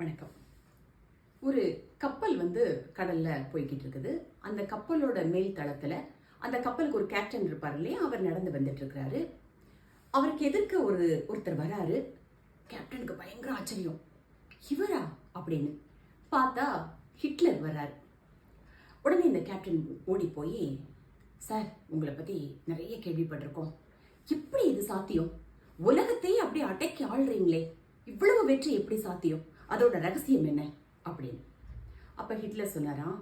வணக்கம். ஒரு கப்பல் வந்து கடல்ல போய்கிட்டு இருக்குது அந்த கப்பலோட மேல் தளத்துல அந்த கப்பலுக்கு ஒரு கேப்டன் இருப்பார் இல்லையா? அவர் நடந்து வந்துட்டு இருக்கிறாரு அவருக்கு எதிர்க்க ஒரு ஒருத்தர் வராரு. கேப்டனுக்கு பயங்கர ஆச்சரியம். இவரா? அப்படின்னு பார்த்தா ஹிட்லர் வராரு உடனே இந்த கேப்டன் ஓடி போய் சார் உங்களை பத்தி நிறைய கேள்விப்பட்டிருக்கோம். எப்படி இது சாத்தியம்? உலகத்தையே அப்படியே அடக்கி ஆள்றீங்களே. இவ்வளவு வெற்றி எப்படி சாத்தியம்? அதோட ரகசியம் என்ன? அப்படின்னு. அப்போ ஹிட்லர் சொன்னாராம்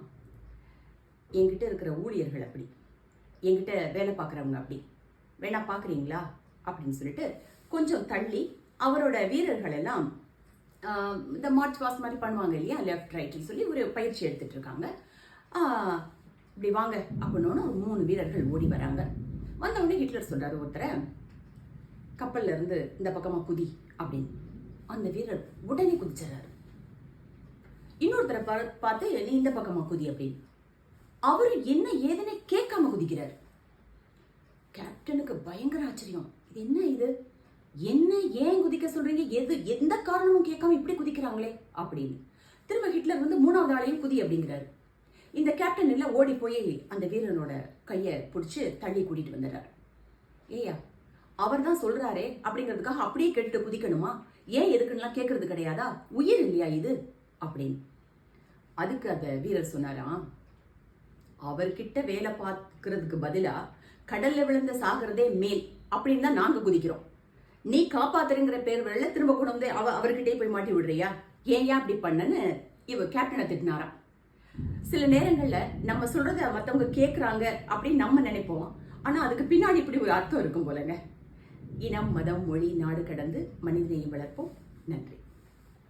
என்கிட்ட இருக்கிற ஊழியர்கள் அப்படி. என்கிட்ட வேலை பார்க்குறவங்க அப்படி. வேணா பார்க்குறீங்களா? அப்படின்னு சொல்லிட்டு கொஞ்சம் தள்ளி அவரோட வீரர்கள் எல்லாம் இந்த மார்ச் பாஸ் மாதிரி பண்ணுவாங்க இல்லையா? லெஃப்ட் ரைட்னு சொல்லி ஒரு பயிற்சி எடுத்துட்டு இருக்காங்க. இப்படி வாங்க அப்படின்னு ஒரு மூணு வீரர்கள் ஓடி வராங்க. வந்த ஹிட்லர் சொல்கிறார் ஒருத்தரை கப்பல்லேருந்து இந்த பக்கமாக குதி அப்படின்னு. அந்த வீரர் உடனே குதிச்சாரு இன்னொருத்தரை பார்த்து நீ இந்த பக்கமா குதி அப்படின்னு. அவரு என்ன ஏதுன்னு கேட்காம குதிக்கிறார். கேப்டனுக்கு பயங்கர ஆச்சரியம். இது என்ன இது? என்ன ஏன் குதிக்க சொல்றீங்க? எது எந்த காரணமும் கேட்காம இப்படி குதிக்கிறாங்களே அப்படின்னு. திரும்ப ஹிட்லர் வந்து மூணாவது ஆளையும் குதி அப்படிங்கிறாரு. இந்த கேப்டன் எல்லாம் ஓடி போய் அந்த வீரனோட கையை பிடிச்சி தள்ளி கூட்டிட்டு வந்துடுறாரு. ஏயா அவர் தான் சொல்றாரே அப்படிங்கிறதுக்காக அப்படியே கேட்டுட்டு குதிக்கணுமா? ஏன் எதுக்குன்னுலாம் கேட்கறது கிடையாதா? உயிர் இல்லையா இது? அப்படின்னு. அதுக்கு அந்த வீரர் சொன்னாராம் அவர்கிட்ட வேலை பார்க்கறதுக்கு பதிலா கடல்ல விழுந்து சாகிறதே மேல் அப்படின்னு தான் நாங்க குதிக்கிறோம். நீ காப்பாத்துறங்கிற பேர் வெள்ள திரும்ப கூட வந்து அவ அவர்கிட்டயே போய் மாட்டி விடுறியா? ஏன் ஏன் அப்படி பண்ணன்னு? இவ கேப்டனை திட்டினாராம். சில நேரங்கள்ல நம்ம சொல்றத மத்தவங்க கேக்குறாங்க அப்படின்னு நம்ம நினைப்போம். ஆனா அதுக்கு பின்னாடி இப்படி ஒரு அர்த்தம் இருக்கும் போலங்க. இனம் மதம் மொழி நாடு கடந்து மனிதனை வளர்ப்போம். நன்றி.